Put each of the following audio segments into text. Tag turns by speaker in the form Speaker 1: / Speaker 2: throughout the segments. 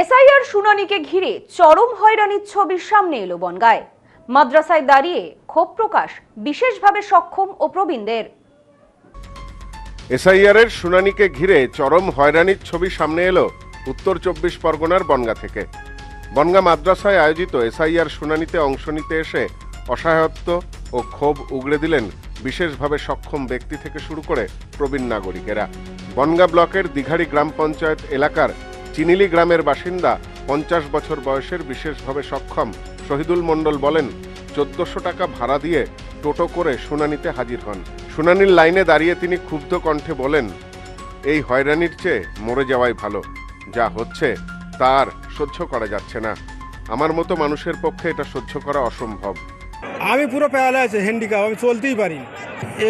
Speaker 1: SIR শুনানিকে ঘিরে চরম হয়রানির ছবির সামনে এলো বনগায়। মাদ্রাসায় দাঁড়িয়ে ক্ষোভ প্রকাশ বিশেষভাবে সক্ষম ও প্রবীণদের।
Speaker 2: এসআইআরের শুনানিকে ঘিরে চরম হয়রানির ছবি সামনে এলো উত্তর চব্বিশ পরগনার বনগা থেকে। বনগা মাদ্রাসায় আয়োজিত এসআইআর শুনানিতে অংশ নিতে এসে অসহায়ত্ব ও ক্ষোভ উগড়ে দিলেন বিশেষভাবে সক্ষম ব্যক্তি থেকে শুরু করে প্রবীণ নাগরিকেরা। বনগা ব্লকের দিঘাড়ি গ্রাম পঞ্চায়েত এলাকার চিনিলি গ্রামের বাসিন্দা পঞ্চাশ বছর বয়সের বিশেষভাবে সক্ষম শহীদুল মণ্ডল বলেন চোদ্দশো টাকা ভাড়া দিয়ে টোটো করে শুনানিতে হাজির হন। শুনানির লাইনে দাঁড়িয়ে তিনি ক্ষুব্ধ কণ্ঠে বলেন এই হয়রানির চেয়ে মরে যাওয়াই ভালো। যা হচ্ছে তার সহ্য করা যাচ্ছে না। আমার মতো মানুষের পক্ষে এটা সহ্য করা অসম্ভব।
Speaker 3: আমি পুরো পেয়ালে আছে হ্যান্ডিক্যাপ আমি চলতেই পারি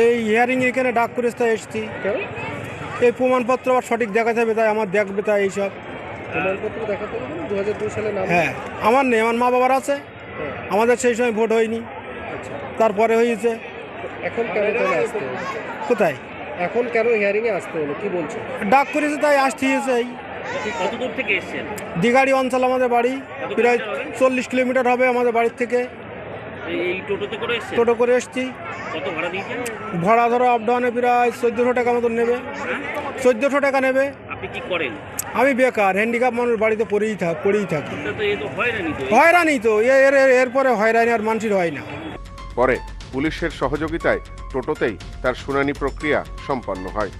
Speaker 3: এই হিয়ারিং এখানে ডাক করে এসছি এই প্রমাণপত্র আবার সঠিক দেখা যাবে তাই আমার দেখবে তাই এইসব। হ্যাঁ আমার নেই আমার মা বাবার আছে। আমাদের সেই সময় ভোট হয়নি।
Speaker 4: আচ্ছা।
Speaker 3: তারপরে হয়েছে।
Speaker 4: এখন কেন
Speaker 3: কোথায়?
Speaker 4: এখন কেন হিয়ারিং এ আসতে হলো? কি বলছো?
Speaker 3: ডাক করেছে তাই আসতে হয়েছে। এই দিঘাড়ি অঞ্চল আমাদের বাড়ি। প্রায় চল্লিশ কিলোমিটার হবে আমাদের বাড়ির থেকে।
Speaker 5: এই এই টোটোতে করে এসেছেন?
Speaker 3: টোটো করে এসছি।
Speaker 5: ভাড়া
Speaker 3: ভাড়া ধরো আপ ডাউনে প্রায় চোদ্দোশো টাকা মতন নেবে। চোদ্দোশো টাকা নেবে।
Speaker 5: আপনি কি করেন?
Speaker 3: আমি বেকার হ্যান্ডিক্যাপ মানুষ বাড়িতে পড়েই থাক পড়েই থাকি।
Speaker 5: হয়রানি তো।
Speaker 3: এর- এরপরে হয়রানি আর মানুষের হয় না।
Speaker 2: পরে পুলিশের সহযোগিতায় টোটোতেই তার শুনানি প্রক্রিয়া সম্পন্ন হয়।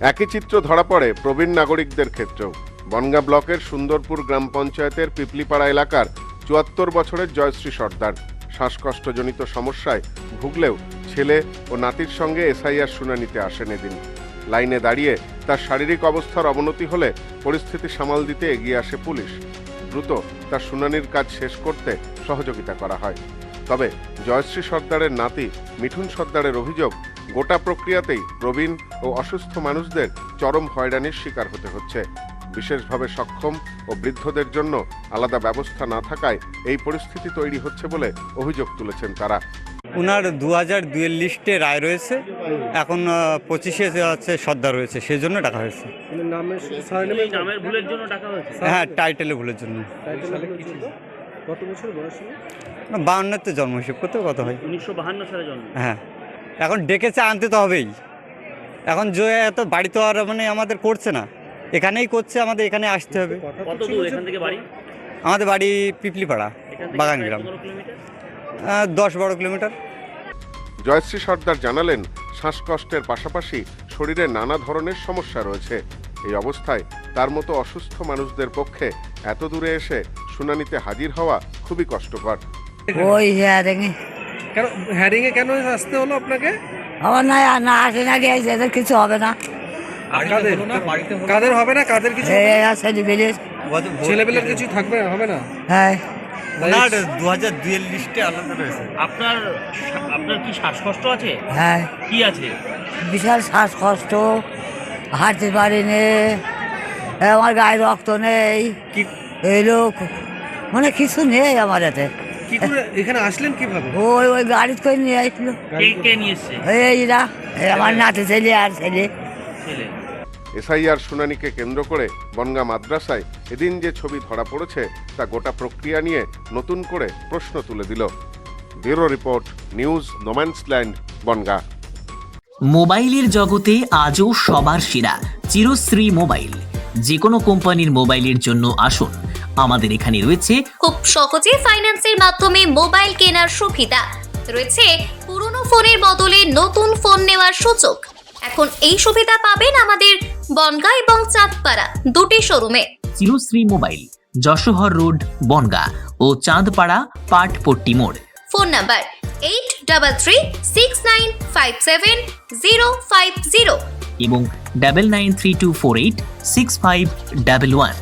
Speaker 2: একই চিত্র ধরা পড়ে প্রবীণ নাগরিকদের ক্ষেত্রেও। বনগা ব্লকের সুন্দরপুর গ্রাম পঞ্চায়েতের পিপলিপাড়া এলাকার চুয়াত্তর বছরের জয়শ্রী সর্দার। শ্বাসকষ্টজনিত সমস্যায় ভুগলেও ছেলে ও নাতির সঙ্গে এসআইআর শুনানিতে আসেন এদিন। লাইনে দাঁড়িয়ে তার শারীরিক অবস্থার অবনতি হলে পরিস্থিতি সামাল দিতে এগিয়ে আসে পুলিশ। দ্রুত তার শুনানির কাজ শেষ করতে সহযোগিতা করা হয়। তবে জয়শ্রী সর্দারের নাতি মিঠুন সর্দারের অভিযোগ, গোটা প্রক্রিয়াতেই প্রবীণ ও অসুস্থ মানুষদের চরম হয়রানির শিকার হতে হচ্ছে। বিশেষভাবে সক্ষম ও বৃদ্ধদের জন্য আলাদা ব্যবস্থা না থাকায় এই পরিস্থিতি তৈরি হচ্ছে বলে অভিযোগ তুলেছেন তারা।
Speaker 6: ওনার দু হাজার দুয়ের লিস্টে রায় রয়েছে। এখন পঁচিশে হচ্ছে সর্দার রয়েছে সেই জন্য টাকা হয়েছে।
Speaker 4: মানে
Speaker 6: হ্যাঁ টাইটেলে ভুলের জন্য।
Speaker 4: টাইটেল কি ছিল কত বছর বয়স ছিল
Speaker 6: বাউন্নতে জন্ম হিসেব করতে কত হয়?
Speaker 5: উনিশশো বাহান্ন সালে জন্ম।
Speaker 6: হ্যাঁ। এখন ডেকেছে আনতে তো হবেই। এখন যে এত বাড়ি তো আর মানে আমাদের করছে না। এখানেই করছে আমাদের এখানে আসতে হবে।
Speaker 5: কত দূর এখান থেকে বাড়ি?
Speaker 6: আমাদের বাড়ি পিপলিপাড়া বাগান গ্রাম দশ বারো কিলোমিটার।
Speaker 2: জয়শ্রী সর্দার জানালেন শ্বাসকষ্টের পাশাপাশি শরীরে নানা ধরনের সমস্যা রয়েছে। এই অবস্থায় তার মতো অসুস্থ মানুষদের পক্ষে এত দূরে এসে শুনানিতে হাজির হওয়া খুবই কষ্টকর।
Speaker 7: ওই হিয়ারিং
Speaker 4: কেন হিয়ারিং এ কেন আসতে হলো আপনাকে?
Speaker 7: আমার না না আসে না গিয়েছে এদের কিছু হবে না।
Speaker 4: কাদের? কাদের হবে না? কাদের কিছু ছেলেপেলের কিছু থাকবে হবে না?
Speaker 7: হ্যাঁ।
Speaker 6: ওনার দু হাজার দুয়ের লিস্টে আলাদা রয়েছে।
Speaker 5: আপনার আপনার কি শ্বাসকষ্ট আছে?
Speaker 7: হ্যাঁ।
Speaker 5: কি আছে?
Speaker 7: বিশাল শ্বাসকষ্ট হাঁটতে পারি নে আমার গায়ে রক্ত নেই
Speaker 4: কি
Speaker 7: এই লোক মানে কিছু নেই আমার এতে।
Speaker 4: কি করে এখানে আসলেন কীভাবে?
Speaker 7: ওই ওই গাড়িতে করে নিয়ে আসলো।
Speaker 5: কে কে নিয়ে এসছে?
Speaker 7: এই আমার নাতি ছেলে আর ছেলে।
Speaker 5: ছেলে।
Speaker 2: এসআইআর শুনানিকে কেন্দ্র করে বনগা মাদ্রাসায় এদিন যে ছবি ধরা পড়েছে তা গোটা প্রক্রিয়া নিয়ে নতুন করে প্রশ্ন তুলে দিল। Bureau report news no man's land Bongaon.
Speaker 8: মোবাইলের জগতে আজও সবার সেরা চিরশ্রী মোবাইল। যে কোনো কোম্পানির মোবাইলের জন্য আসুন। আমাদের এখানে রয়েছে
Speaker 9: খুব সহজে ফাইন্যান্সের মাধ্যমে মোবাইল কেনার সুবিধা। রয়েছে পুরনো ফোনের বদলে নতুন ফোন নেওয়ার সুযোগ। এখন এই সুবিধা পাবেন আমাদের বনগা এবং চাঁদপাড়া দুটি শোরুমে।
Speaker 8: চিরশ্রী মোবাইল যশোহর রোড বনগা ও চাঁদপাড়া পাটপট্টি মোড়।
Speaker 9: Phone number eight double three six nine five seven zero five zero
Speaker 8: এবং double nine three two four eight six five double one